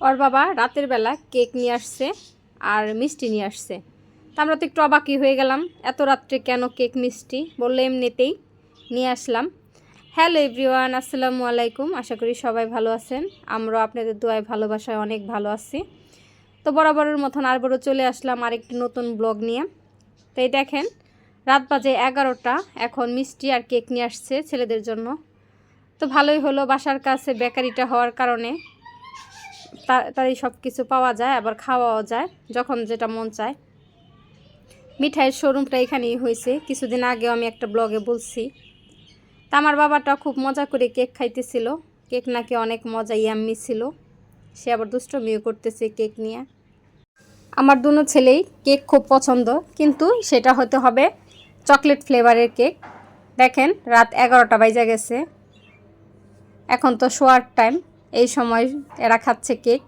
ওর বাবা রাতের বেলা কেক নিয়ে আসছে আর মিষ্টি নিয়ে আসছে। তা আমরা তো একটু অবাকই হয়ে গেলাম, এত রাত্রে কেন কেক মিষ্টি? বললে এমনিতেই। নিয়ে আসলাম। হ্যালো এভরিওয়ান, আসসালামু আলাইকুম। আশা করি সবাই ভালো আছেন। আমরাও আপনাদের দোয়ায় ভালোবাসায় অনেক ভালো আছি। তো বরাবরের মতন আর আরবারও চলে আসলাম আরেকটি নতুন ব্লগ নিয়ে। তো এই দেখেন, রাত বাজে এগারোটা, এখন মিষ্টি আর কেক নিয়ে আসছে ছেলেদের জন্য। তো ভালোই হলো, বাসার কাছে বেকারিটা হওয়ার কারণে। তাড়াতাড়ি সব কিছু পাওয়া যায়, আবার খাওয়াও যায়, যখন যেটা মন চায়। মিঠাইয়ের শোরুমটা এখানেই হয়েছে। কিছুদিন আগেও আমি একটা ব্লগে বলছি। তা আমার বাবাটা খুব মজা করে কেক খাইতেছিল। কেক নাকি অনেক মজা, ইয়াম্মি ছিল। সে আবার দুষ্টমিও করতেছে কেক নিয়ে। আমার দুনো ছেলেই কেক খুব পছন্দ, কিন্তু সেটা হতে হবে চকলেট ফ্লেভারের কেক। দেখেন, রাত এগারোটা বাজে গেছে। এখন তো শোয়ার টাইম এই সময় এরা খাচ্ছে কেক।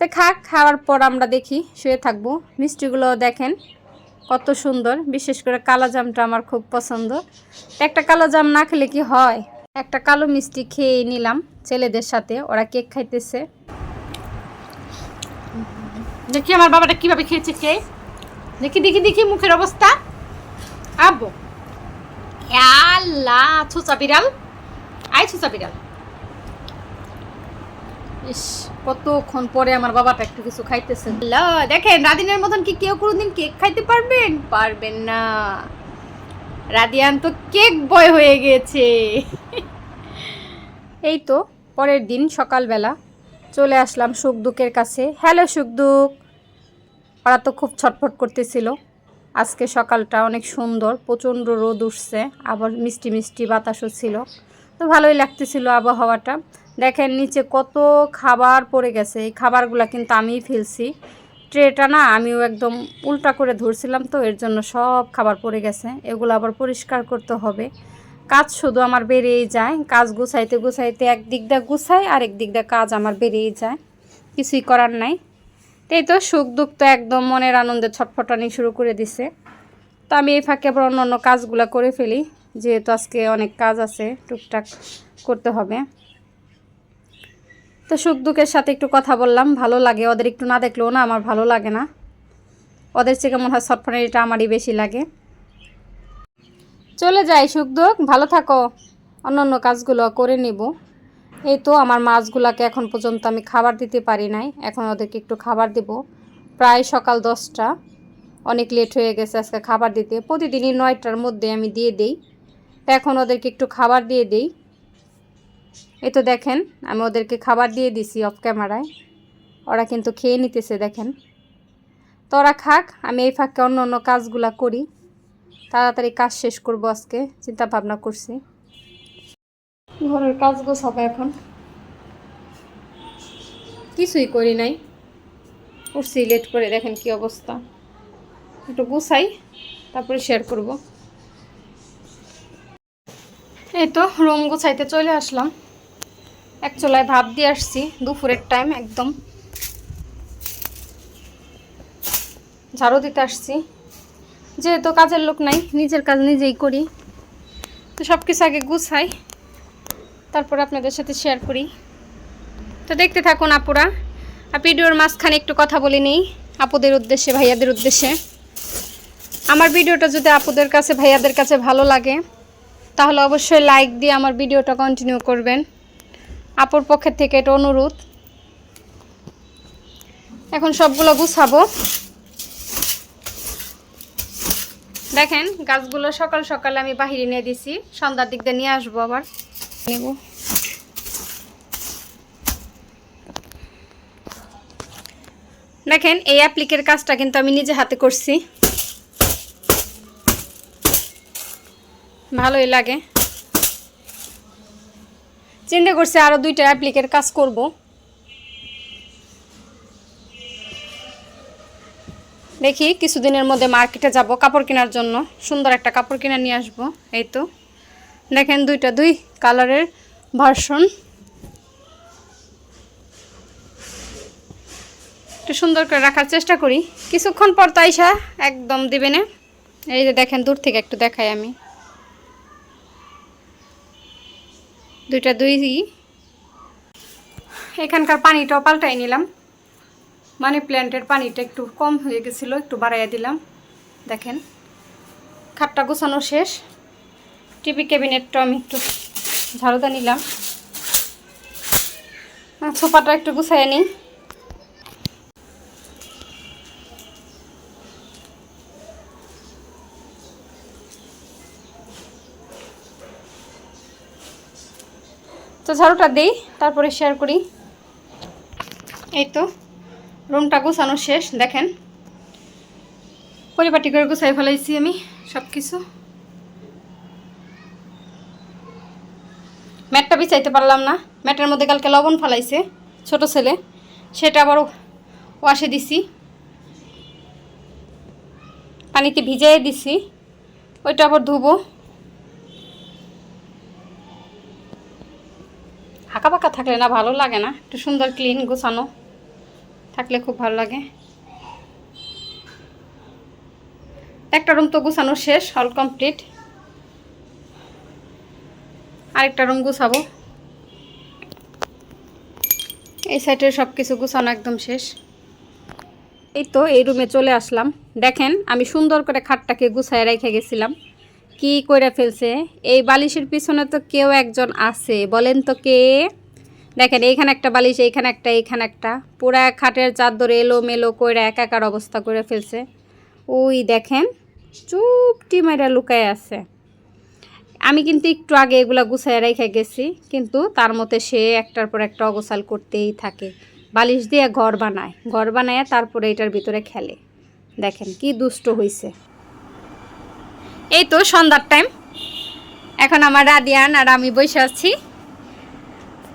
তো খাক, খাওয়ার পর আমরা দেখি, শুয়ে থাকব। মিষ্টিগুলো দেখেন, কত সুন্দর। বিশেষ করে কালো জামটা আমার খুব পছন্দ। একটা কালো জাম না খেলে কি হয়? একটা কালো মিষ্টি খেয়ে নিলাম ছেলেদের সাথে, ওরা কেক খাইতেছে। দেখি আমার বাবাটা কীভাবে খেয়েছে কে দেখি দেখি দেখি মুখের অবস্থা। আব্বু। আল্লাহ, ছুচা বিড়াল। আই ছুচা বিড়াল। ইস, কতক্ষণ পরে আমার বাবাটা একটু কিছু খাইতেছে। দেখেন, রাদিনের মতন কি কেউ কোনোদিন কেক খাইতে পারবেন? পারবেন না। রাদিয়ান তো কেক বয় হয়ে গেছে। এই তো, পরের দিন সকালবেলা চলে আসলাম সুখদুকের কাছে। হ্যালো সুখদুক ওরা তো খুব ছটফট করতেছিল। আজকে সকালটা অনেক সুন্দর, প্রচণ্ড রোদ উঠছে, আবার মিষ্টি মিষ্টি বাতাসও ছিল। তো ভালোই লাগতেছিল আবহাওয়াটা। দেখেন নিচে কত খাবার পড়ে গেছে, এই খাবারগুলো কিন্তু আমিই ফেলছি। ট্রেটা না আমিও একদম উল্টা করে ধরছিলাম তো, এর জন্য সব খাবার পড়ে গেছে, এগুলো আবার পরিষ্কার করতে হবে। কাজ শুধু আমার বেড়েই যায়, কাজ গুছাইতে গুছাইতে এক দিক দিয়ে গুছাই আর এক দিক দিয়ে কাজ আমার বেড়েই যায়, কিছুই করার নাই। তাই তো সুখ দুঃখ তো একদম মনের আনন্দে ছটফটানি শুরু করে দিছে। তো আমি এই ফাঁকে আবার অন্য অন্য কাজগুলো করে ফেলি। যেহেতু আজকে অনেক কাজ আছে, টুকটাক করতে হবে। তো সুখ দুঃখের সাথে একটু কথা বললাম, ভালো লাগে। ওদের একটু না দেখলেও না আমার ভালো লাগে না। ওদের থেকে মনে হয় ছটফটানিটা আমারই বেশি লাগে। চলে যাই, সুখ দুঃখ। ভালো থাকো। অন্য অন্য কাজগুলো করে নিব। এই তো আমার মাছগুলোকে এখন পর্যন্ত আমি খাবার দিতে পারি নাই। এখন ওদেরকে একটু খাবার দেব। প্রায় সকাল দশটা। অনেক লেট হয়ে গেছে আজকে খাবার দিতে। প্রতিদিনই নয়টার মধ্যে আমি দিয়ে দেই। এখন ওদেরকে একটু খাবার দিয়ে দেই। এই তো দেখেন, আমি ওদেরকে খাবার দিয়ে দিছি অফ ক্যামেরায় ওরা কিন্তু খেয়ে নিতেছে, দেখেন। তো ওরা খাক, আমি এই ফাঁকে অন্য অন্য কাজগুলা করি। তাড়াতাড়ি কাজ শেষ করব আজকে, চিন্তা ভাবনা করছি। ঘরের কাজ গোছাবো এখন। কিছুই করি নাই। উঠছি, লেট করে দেখেন কি অবস্থা। একটু গুছাই, তারপরে শেয়ার করব। এই তো, রুম গুছাইতে চলে আসলাম। এক চুলায় ভাত দিয়ে আসছি, দুপুরের টাইম একদম। ঝাড়ু দিতে আসছি। যেহেতু কাজের লোক নাই, নিজের কাজ নিজেই করি। তো সব কিছু আগে গুছাই, তারপর আপনাদের সাথে শেয়ার করি। তো দেখতে থাকুন আপুরা, আর ভিডিওর মাঝখানে একটু কথা বলে নিই, আপুদের উদ্দেশ্যে, ভাইয়াদের উদ্দেশ্যে। আমার ভিডিওটা যদি আপুদের কাছে, ভাইয়াদের কাছে ভালো লাগে তাহলে অবশ্যই লাইক দিয়ে আমার ভিডিওটা কন্টিনিউ করবেন। আপুর পক্ষের থেকে এটা অনুরোধ। এখন সবগুলো গুছাবো। দেখেন গাছগুলো সকাল সকাল আমি বাহিরে নিয়ে দিছি। সন্ধ্যার দিক দিয়ে নিয়ে আসব আবার। নেব। দেখেন এই অ্যাপ্লিকের কাজটা কিন্তু আমি নিজে হাতে করছি। ভালোই লাগে। চিন্তা করছি আরও দুইটা অ্যাপ্লিকের কাজ করব। দেখি কিছুদিনের মধ্যে মার্কেটে যাব কাপড় কেনার জন্য। সুন্দর একটা কাপড় কিনে নিয়ে আসব, এই তো। দেখেন দুইটা দুই কালারের ভার্সন। একটু সুন্দর করে রাখার চেষ্টা করি। কিছুক্ষণ পর তো আইসা একদম দিবে না। এই যে দেখেন দূর থেকে একটু দেখাই আমি। দুইটা দুই এখানকার পানিটাও পাল্টাই নিলাম। মানি প্ল্যান্টের পানিটা একটু কম হয়ে গেছিল, একটু বাড়াইয়া দিলাম। দেখেন, খাটটা গোছানো শেষ। টিভি ক্যাবিনেটটা আমি একটু ঝাড়ুদা নিলাম। সোফাটা একটু গুছাই নিই। তো ঝাড়ুটা দিই, তারপরে শেয়ার করি। এই তো রুমটা গুছানো শেষ, দেখেন। পরিপাটি করে গুছাই ফেলাইছি আমি সব কিছু ম্যাটটা বিছাইতে পারলাম না। ম্যাটের মধ্যে কালকে লবণ ফেলাইছে, ছোট ছেলে। সেটা আবার ওয়াশে দিছি। পানিতে ভিজাই দিছি। ওইটা আবার ধুবো। হাঁকা পাকা থাকলে না ভালো লাগে না। একটু সুন্দর ক্লিন গোছানো থাকলে খুব ভালো লাগে। একটা রুম তো গুছানো শেষ অল কমপ্লিট আরেকটা রুম গুছাবো। এই সাইডের সব কিছু গুছানো একদম শেষ। এই তো এই রুমে চলে আসলাম। দেখেন, আমি সুন্দর করে খাটটাকে গুছায় রেখে গেছিলাম। কি করে ফেলছে? এই বালিশের পিছনে তো কেউ একজন আছে, বলেন তো কে? দেখেন, এইখানে একটা বালিশ, এইখানে একটা এইখানে একটা। পুরা খাটের চাদর এলো মেলো করে একাকার অবস্থা করে ফেলছে। ওই দেখেন, চুপটি মেরা লুকায় আছে। আমি কিন্তু একটু আগে এগুলা গুছায় রেখে গেছি, কিন্তু তার মধ্যে সে একটার পর একটা অগোছাল করতেই থাকে। বালিশ দিয়ে ঘর বানায় ঘর বানায় তারপরে এটার ভিতরে খেলে। দেখেন, কি দুষ্ট হইছে। এই তো সন্ধ্যার টাইম এখন আমার রাদিয়ান আর আমি বসে আছি।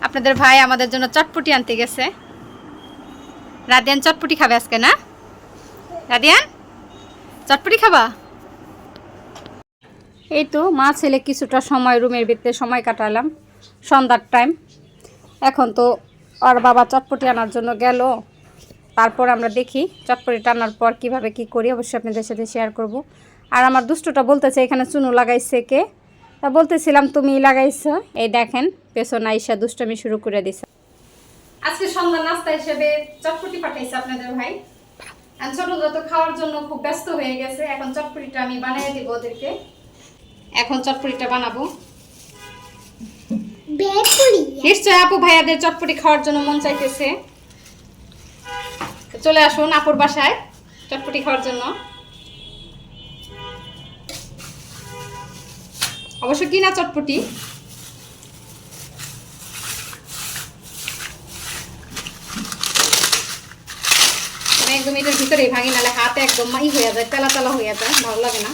আপনাদের ভাই আমাদের জন্য চটপটি আনতে গেছে। রাদিয়ান, চটপটি খাবে আজকে, না? রাদিয়ান, চটপটি খাবা? এই তো মা ছেলে কিছুটা সময় রুমের ভিতরে সময় কাটালাম, সন্ধ্যার টাইম এখন তো ওর বাবা চটপটি আনার জন্য গেল। তারপর আমরা দেখি চটপটি আনার পর কীভাবে কি করি, অবশ্যই আপনাদের সাথে শেয়ার করব। আর আমার দুষ্টটা বলতেছে এখানে চুনু লাগাইছে কে? তা বলতেছিলাম তুমি লাগাইছো। এই দেখেন পেছন আইসা দুষ্টমি শুরু করে দিছে। আজকে সন্ধ্যা নাস্তা হিসেবে চটপটি পাঠাইছে আপনাদের ভাই। আর ছোটরা তো খাওয়ার জন্য খুব ব্যস্ত হয়ে গেছে এখন চটপটিটা আমি বানিয়ে দিব ওদেরকে। এখন চটপটিটা বানাবো। নিশ্চয় আপু ভাইয়াদের চটপটি খাওয়ার জন্য মন চাইতেছে। চলে আসুন আপুর বাসায় চটপটি খাওয়ার জন্য। অবশ্য কিনা চটপটি? আমি একদম এটার ভিতরেই ভাঙি, নালে হাতে একদম মাই হয়ে যায়, তেলা তেলা হয়ে যায়, ভালো লাগে না।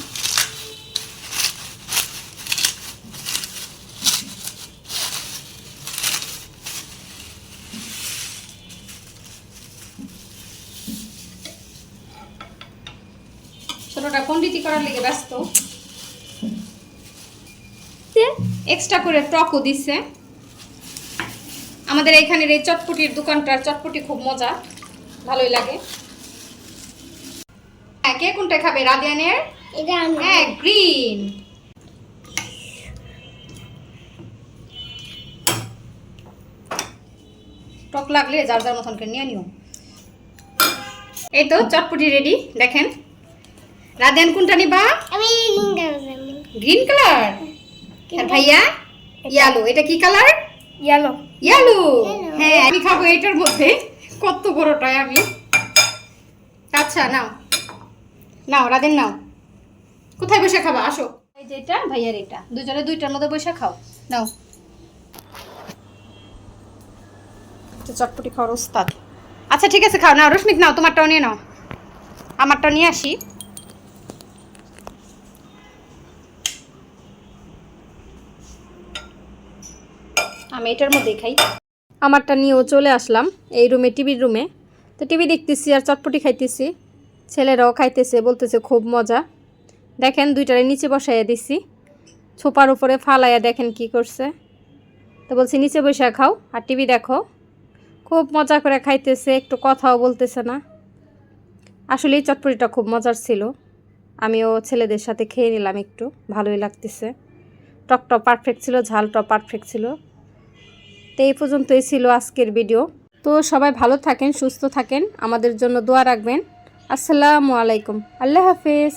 ছোটটা পন্ডিতি করার লেগে ব্যস্ত? এক্সট্রা করে টকও দিছে। আমাদের এখানের এই চটপটির দোকানটার চটপটি খুব মজা ভালোই লাগে। হ্যাঁ কে কোনটা খাবে? রাদিয়ানের? হ্যাঁ গ্রিন। টক লাগলে যার যার মতন করে নিয়ে নিও। এই তো চটপটি রেডি দেখেন। রাদিয়ান কোনটা নিবা? আমি গ্রিন কালার আর ভাইয়া? ইয়ালো এটা কি কালার ইয়েলো ইয়ালো হ্যাঁ আমি খাব এটার মধ্যে। কত বড়টায় আমি। আচ্ছা নাও। নাও রাদিন নাও। কোথায় বসে খাবা? আসো। এই যে এটা ভাইয়ার এটা। দুজনে দুইটার মধ্যে বসে খাও। নাও। চটপটি খাওয়ার উস্তাদ আচ্ছা ঠিক আছে খাও। নাও রশ্মিক নাও তোমারটাও নিয়ে নাও। আমারটাও নিয়ে আসি। আমি এটার মধ্যেই খাই। আমারটা নিয়েও চলে আসলাম এই রুমে, টিভির রুমে। তো টিভি দেখতেছি আর চটপটি খাইতেছি। ছেলেরাও খাইতেছে, বলতেছে খুব মজা। দেখেন দুইটারে নিচে বসাইয়া দিছি। ছোপার উপরে ফালাইয়া দেখেন কি করছে। তো বলছি, নিচে বসে খাও আর টিভি দেখো। খুব মজা করে খাইতেছে, একটু কথাও বলতেছে না। আসলে এই চটপটিটা খুব মজার ছিল। আমিও ছেলেদের সাথে খেয়ে নিলাম একটু, ভালোই লাগতেছে। টকটা পারফেক্ট ছিল ঝালটা পারফেক্ট ছিল। তো এই পর্যন্তই ছিল আজকের ভিডিও। তো সবাই ভালো থাকেন, সুস্থ থাকেন। আমাদের জন্য দোয়া রাখবেন। আসসালামু আলাইকুম। আল্লাহ হাফেজ।